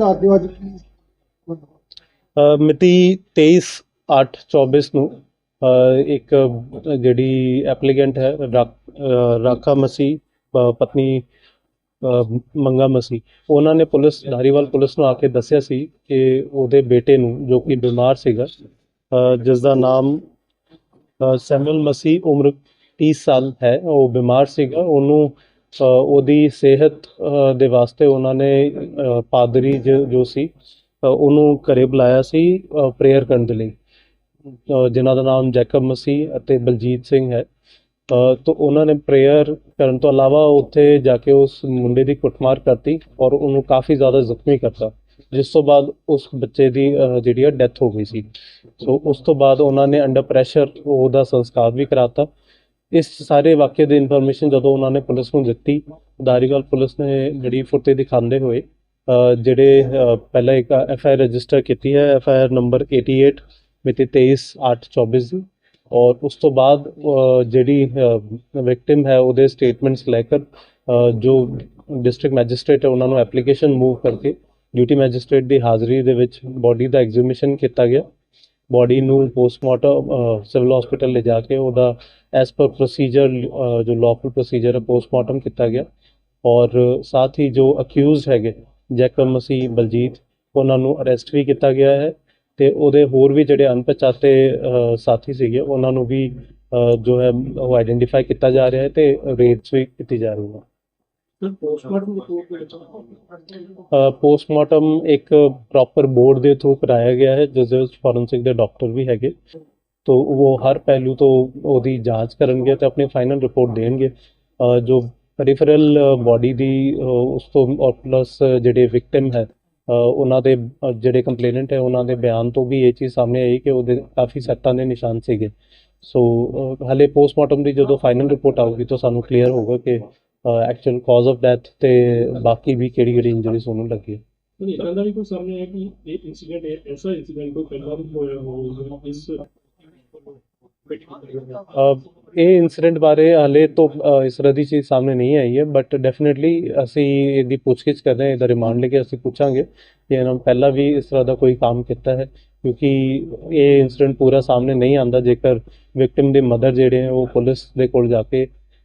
ਦੱਸ ਦਿਓ ਅੱਜ ਅ, ਮਿਤੀ 23/8/24 ਨੂੰ ਅ, ਇੱਕ ਜਿਹੜੀ ਐਪਲੀਕੈਂਟ ਹੈ ਰਾ- ਅ, ਰਾਖਾ ਮਸੀ ਪਤਨੀ ਅ, ਮੰਗਾ ਮਸੀ ਉਹਨਾਂ ਨੇ ਪੁਲਿਸ ਧਾਰੀਵਾਲ ਪੁਲਿਸ ਨੂੰ ਆ ਕੇ ਦੱਸਿਆ ਸੀ ਕਿ ਉਹਦੇ ਬੇਟੇ ਨੂੰ ਜੋ ਕਿ ਬਿਮਾਰ ਸੀਗਾ ਅ, ਜਿਸ ਦਾ ਨਾਮ ਅ, ਸੈਮੂਅਲ ਮਸੀ ਉਮਰ 30 ਸਾਲ ਹੈ ਉਹ ਬਿਮਾਰ ਸੀਗਾ ਉਹਨੂੰ ਉਹਦੀ ਸਿਹਤ ਦੇ ਵਾਸਤੇ ਉਹਨਾਂ ਨੇ ਪਾਦਰੀ ਜੋ ਜੋ ਸੀ ਉਹਨੂੰ ਘਰੇ ਬੁਲਾਇਆ ਸੀ ਪ੍ਰੇਅਰ ਕਰਨ ਦੇ ਲਈ। ਅ, ਜਿਨ੍ਹਾਂ ਦਾ ਨਾਮ ਜੈਕਬ ਮਸੀਹ ਅਤੇ ਬਲਜੀਤ ਸਿੰਘ ਹੈ। ਅ, ਤਾਂ ਉਹਨਾਂ ਨੇ ਪ੍ਰੇਅਰ ਕਰਨ ਤੋਂ ਇਲਾਵਾ ਉੱਥੇ ਜਾ ਕੇ ਉਸ ਮੁੰਡੇ ਦੀ ਕੁੱਟਮਾਰ ਕਰਤੀ ਔਰ ਉਹਨੂੰ ਕਾਫੀ ਜ਼ਿਆਦਾ ਜ਼ਖਮੀ ਕਰਤਾ ਜਿਸ ਤੋਂ ਬਾਅਦ ਉਸ ਬੱਚੇ ਦੀ ਜਿਹੜੀ ਹੈ ਡੈਥ ਹੋ ਗਈ ਸੀ। ਸੋ ਉਸ ਤੋਂ ਬਾਅਦ ਉਹਨਾਂ ਨੇ ਅੰਡਰ ਪ੍ਰੈਸ਼ਰ ਉਹਦਾ ਸੰਸਕਾਰ ਵੀ ਕਰਾਤਾ ਇਸ ਸਾਰੇ ਵਾਕਿਏ ਦੀ ਇਨਫੋਰਮੇਸ਼ਨ ਜਦੋਂ ਉਹਨਾਂ ਨੇ ਪੁਲਿਸ ਨੂੰ ਦਿੱਤੀ ਧਾਰੀਵਾਲ ਪੁਲਿਸ ਨੇ ਜਿਹੜੀ ਫੁਰਤੀ ਦਿਖਾਉਂਦੇ ਹੋਏ ਜਿਹੜੇ ਪਹਿਲਾਂ ਇੱਕ ਐਫ ਆਈ ਆਰ ਰਜਿਸਟਰ ਕੀਤੀ ਹੈ ਐਫ ਆਈ ਆਰ ਨੰਬਰ 88 ਮਿਤੀ 23/8/24 ਦੀ ਔਰ ਉਸ ਤੋਂ ਬਾਅਦ ਜਿਹੜੀ ਵਿਕਟਿਮ ਹੈ ਉਹਦੇ ਸਟੇਟਮੈਂਟਸ ਲੈ ਕੇ ਜੋ ਡਿਸਟ੍ਰਿਕਟ ਮੈਜਿਸਟ੍ਰੇਟ ਹੈ ਉਹਨਾਂ ਨੂੰ ਐਪਲੀਕੇਸ਼ਨ ਮੂਵ ਕਰਕੇ ਡਿਊਟੀ ਮੈਜਿਸਟ੍ਰੇਟ ਦੀ ਹਾਜ਼ਰੀ ਦੇ ਵਿੱਚ ਬੋਡੀ ਦਾ ਐਗਜ਼ੀਬਿਸ਼ਨ ਕੀਤਾ ਗਿਆ। ਬੋਡੀ ਨੂੰ ਪੋਸਟਮਾਰਟਮ ਸਿਵਲ ਹਸਪੀਟਲ ਲੈ ਜਾ ਕੇ ਉਹਦਾ ਐਸ ਪਰ ਪ੍ਰੋਸੀਜਰ ਜੋ ਲੌਫੁਲ ਪ੍ਰੋਸੀਜਰ ਹੈ ਪੋਸਟਮਾਰਟਮ ਕੀਤਾ ਗਿਆ। ਔਰ ਸਾਥ ਹੀ ਜੋ ਅਕਿਊਜ਼ਡ ਹੈਗੇ ਜੈਕਬ ਮਸੀਹ, ਬਲਜੀਤ, ਉਹਨਾਂ ਨੂੰ ਅਰੈਸਟ ਵੀ ਕੀਤਾ ਗਿਆ ਹੈ ਤੇ ਉਹਦੇ ਹੋਰ ਵੀ ਜਿਹੜੇ ਅਣਪਛਾਤੇ ਸਾਥੀ ਸੀਗੇ, ਉਹਨਾਂ ਨੂੰ ਵੀ ਜੋ ਹੈ, ਉਹ ਆਈਡੈਂਟੀਫਾਈ ਕੀਤਾ ਜਾ ਰਿਹਾ ਹੈ ਤੇ ਰੇਡਸ ਵੀ ਕੀਤੀ ਜਾ ਰਹੀ ਹੈ। ਪੋਸਟਮਾਰਟਮ ਰਿਪੋਰਟ ਵਿੱਚ ਪੋਸਟਮਾਰਟਮ ਇੱਕ ਪ੍ਰੋਪਰ ਬੋਰਡ ਦੇ ਥਰੂ ਕਰਾਇਆ ਗਿਆ ਹੈ ਜਿਸ ਦੇ ਵਿੱਚ ਫੋਰੈਂਸਿਕ ਦੇ ਡਾਕਟਰ ਵੀ ਹੈਗੇ। ਤੋ ਉਹ ਹਰ ਪਹਿਲੂ ਤੋਂ ਉਹਦੀ ਜਾਂਚ ਕਰਨਗੇ ਤੇ ਆਪਣੀ ਫਾਈਨਲ ਰਿਪੋਰਟ ਦੇਣਗੇ। ਅ, ਜੋ ਪੈਰੀਫਰਲ ਬਾਡੀ ਦੀ ਉਸ ਤੋਂ ਔਰ ਪਲੱਸ ਜਿਹੜੇ ਵਿਕਟਿਮ ਹੈ ਉਹਨਾਂ ਦੇ ਜਿਹੜੇ ਕੰਪਲੇਨੈਂਟ ਹੈ ਉਹਨਾਂ ਦੇ ਬਿਆਨ ਤੋਂ ਵੀ ਇਹ ਚੀਜ਼ ਸਾਹਮਣੇ ਆਈ ਕਿ ਉਹਦੇ ਕਾਫੀ ਸੱਟਾਂ ਦੇ ਨਿਸ਼ਾਨ ਸੀਗੇ। ਸੋ ਅ, ਹਲੇ ਪੋਸਟਮਾਰਟਮ ਦੀ ਜਦੋਂ ਫਾਈਨਲ ਰਿਪੋਰਟ ਆਊਗੀ ਤਾਂ ਸਾਨੂੰ ਕਲੀਅਰ ਹੋਊਗਾ ਕਿ ਐਕਚੁਅਲ ਕਾਜ਼ ਆਫ ਡੈਥ ਤੇ ਬਾਕੀ ਵੀ ਕਿਹੜੀ ਕਿਹੜੀ ਇੰਜਰੀਜ਼ ਉਹਨੂੰ ਲੱਗੀ ਹੈ। ਨਹੀਂ ਇਦਾਂ ਦਾ ਵੀ ਕੋਈ ਸਾਹਮਣੇ ਆਇਆ ਕਿ ਇਹ ਇਨਸੀਡੈਂਟ ਐਸਾ ਇਨਸੀਡੈਂਟ ਕੋਈ ਪਹਿਲਾਂ ਵੀ ਹੋਇਆ ਹੋਊਗਾ ਇਸ ਅ, ਇਹ ਇਨਸੀਡੈਂਟ ਬਾਰੇ ਹਾਲੇ ਤੋਂ ਇਸ ਤਰ੍ਹਾਂ ਦੀ ਚੀਜ਼ ਸਾਹਮਣੇ ਨਹੀਂ ਆਈ ਹੈ ਬਟ ਡੈਫੀਨਿਟਲੀ ਅਸੀਂ ਇਹਦੀ ਪੁੱਛਗਿੱਛ ਕਰ ਰਹੇ ਹਾਂ ਇਹਦਾ ਰਿਮਾਂਡ ਲੈ ਕੇ ਅਸੀਂ ਪੁੱਛਾਂਗੇ ਕਿ ਇਹਨਾਂ ਨੇ ਪਹਿਲਾਂ ਵੀ ਇਸ ਤਰ੍ਹਾਂ ਦਾ ਕੋਈ ਕੰਮ ਕੀਤਾ ਹੈ ਕਿਉਂਕਿ ਇਹ ਇਨਸੀਡੈਂਟ ਪੂਰਾ ਸਾਹਮਣੇ ਨਹੀਂ ਆਂਦਾ ਜੇਕਰ ਵਿਕਟਿਮ ਦੇ ਮਦਰ ਜਿਹੜੇ ਹੈ ਉਹ ਪੁਲਿਸ ਦੇ ਕੋਲ ਜਾ ਕੇ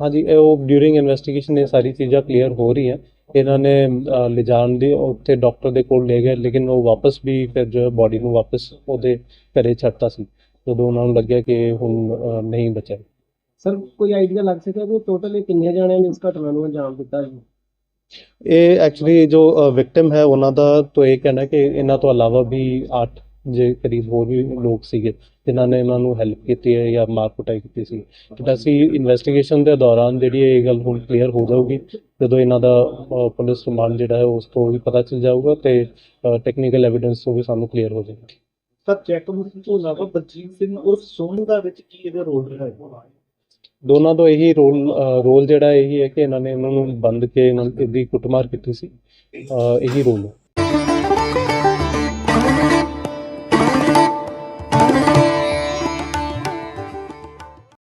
ਹਾਂਜੀ ਇਹ ਉਹ ਡਿਊਰਿੰਗ ਇਨਵੈਸਟੀਗੇਸ਼ਨ ਇਹ ਸਾਰੀ ਚੀਜ਼ਾਂ ਕਲੀਅਰ ਹੋ ਰਹੀਆਂ। ਇਹਨਾਂ ਨੇ ਅ, ਲਿਜਾਣ ਦੀ ਉੱਥੇ ਡਾਕਟਰ ਦੇ ਕੋਲ ਲੈ ਗਏ ਲੇਕਿਨ ਉਹ ਵਾਪਸ ਵੀ ਫਿਰ ਜੋ ਬੋਡੀ ਨੂੰ ਵਾਪਸ ਉਹਦੇ ਘਰੇ ਛੱਡਤਾ ਸੀ। ਜਦੋਂ ਉਹਨਾਂ ਨੂੰ ਲੱਗਿਆ ਕਿ ਹੁਣ ਅ, ਨਹੀਂ ਬਚਿਆ। ਸਰ ਕੋਈ ਆਈਡੀਆ ਲੱਗ ਸਕਦਾ ਕਿ ਟੋਟਲ ਕਿੰਨੇ ਜਣਿਆਂ ਨੇ ਇਸ ਘਟਨਾ ਨੂੰ ਅੰਜਾਮ ਦਿੱਤਾ ਜੀ ਇਹ ਐਕਚੁਅਲੀ ਜੋ ਵਿਕਟਿਮ ਹੈ ਉਹਨਾਂ ਦਾ ਤਾਂ ਇਹ ਕਹਿਣਾ ਕਿ ਇਹਨਾਂ ਤੋਂ ਇਲਾਵਾ ਵੀ 8 ਜੇ ਕਰੀਬ ਹੋਰ ਵੀ ਲੋਕ ਸੀਗੇ ਜਿਨ੍ਹਾਂ ਨੇ ਇਹਨਾਂ ਨੂੰ ਹੈਲਪ ਕੀਤੀ ਹੈ ਜਾਂ ਮਾਰ ਕੁਟਾਈ ਕੀਤੀ ਸੀ। ਬਟ ਅਸੀਂ ਇਨਵੈਸਟੀਗੇਸ਼ਨ ਦੇ ਦੌਰਾਨ ਜਿਹੜੀ ਇਹ ਗੱਲ ਹੁਣ ਕਲੀਅਰ ਹੋ ਜਾਊਗੀ ਜਦੋਂ ਇਹਨਾਂ ਦਾ ਪੁਲਿਸ ਰਿਮਾਂਡ ਜਿਹੜਾ ਹੈ ਉਸ ਤੋਂ ਵੀ ਪਤਾ ਚੱਲ ਜਾਊਗਾ ਤੇ ਟੈਕਨੀਕਲ ਐਵੀਡੈਂਸ ਤੋਂ ਵੀ ਸਾਨੂੰ ਕਲੀਅਰ ਹੋ ਜਾਏਗਾ। ਸਰ ਜੈਕਬ ਤੋਂ ਇਲਾਵਾ ਬਲਜੀਤ ਸਿੰਘ ਉਰਫ ਸੋਨੂ ਦਾ ਵਿੱਚ ਕੀ ਇਹਦਾ ਰੋਲ ਰਿਹਾ ਹੈ? ਦੋਨਾਂ ਦਾ ਇਹੀ ਰੋਲ ਰੋਲ ਜਿਹੜਾ ਇਹੀ ਹੈ ਕਿ ਇਹਨਾਂ ਨੇ ਇਹਨਾਂ ਨੂੰ ਬੰਦ ਕੇ ਇਹਨਾਂ ਦੀ ਕੁੱਟਮਾਰ ਕੀਤੀ ਸੀ। ਇਹੀ ਰੋਲ ਹੈ।